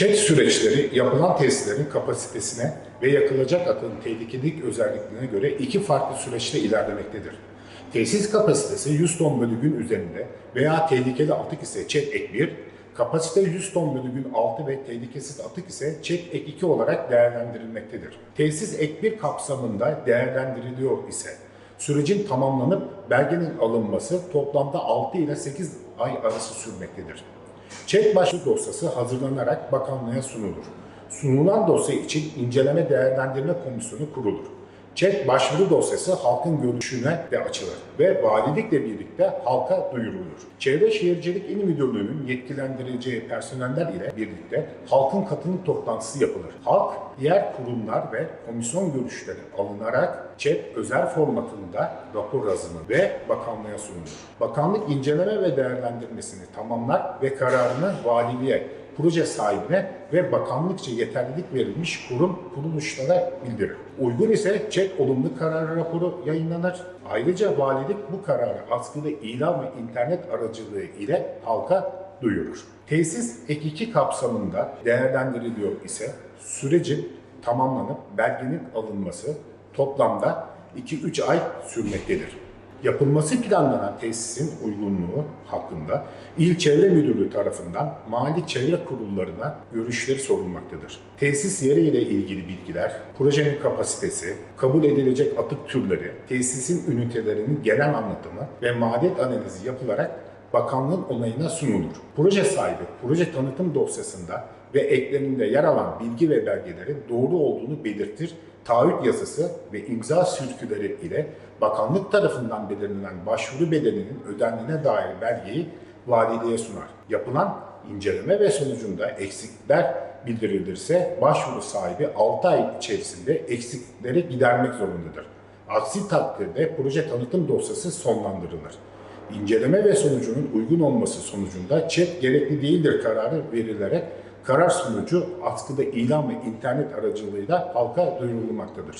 Çet süreçleri yapılan testlerin kapasitesine ve yakılacak akın tehlikelik özelliklerine göre iki farklı süreçte ilerlemektedir. Tesis kapasitesi 100 ton bölü gün üzerinde veya tehlikeli atık ise çet ek 1, kapasite 100 ton bölü gün altı ve tehlikesiz atık ise çet ek 2 olarak değerlendirilmektedir. Tesis ek 1 kapsamında değerlendiriliyor ise sürecin tamamlanıp belgenin alınması toplamda 6 ile 8 ay arası sürmektedir. Çek başvuru dosyası hazırlanarak bakanlığa sunulur. Sunulan dosya için inceleme değerlendirme komisyonu kurulur. Çek başvuru dosyası halkın görüşüne de açılır ve valilikle birlikte halka duyurulur. Çevre Şehircilik İl Müdürlüğü'nün yetkilendireceği personeller ile birlikte halkın katılım toplantısı yapılır. Halk, diğer kurumlar ve komisyon görüşleri alınarak ÇED özel formatında rapor hazırlanır ve bakanlığa sunulur. Bakanlık inceleme ve değerlendirmesini tamamlar ve kararını valiliğe, proje sahibine ve bakanlıkça yeterlilik verilmiş kurum kuruluşlara bildirir. Uygun ise ÇED olumlu karar raporu yayınlanır. Ayrıca valilik bu kararı askıda ilan ve internet aracılığı ile halka duyurur. Tesis ek 2 kapsamında değerlendiriliyor ise sürecin tamamlanıp belgenin alınması toplamda 2-3 ay sürmektedir. Yapılması planlanan tesisin uygunluğu hakkında İl Çevre Müdürlüğü tarafından mali çevre kurullarına görüşleri sorulmaktadır. Tesis yeri ile ilgili bilgiler, projenin kapasitesi, kabul edilecek atık türleri, tesisin ünitelerinin genel anlatımı ve maliyet analizi yapılarak bakanlığın onayına sunulur. Proje sahibi proje tanıtım dosyasında ve eklerinde yer alan bilgi ve belgelerin doğru olduğunu belirtir. Taahhüt yazısı ve imza sürküleri ile bakanlık tarafından belirlenen başvuru bedelinin ödendiğine dair belgeyi valiliğe sunar. Yapılan inceleme ve sonucunda eksikler bildirilirse başvuru sahibi 6 ay içerisinde eksikleri gidermek zorundadır. Aksi takdirde proje tanıtım dosyası sonlandırılır. İnceleme ve sonucunun uygun olması sonucunda ÇED gerekli değildir kararı verilerek karar sonucu askıda ilan ve internet aracılığıyla halka duyurulmaktadır.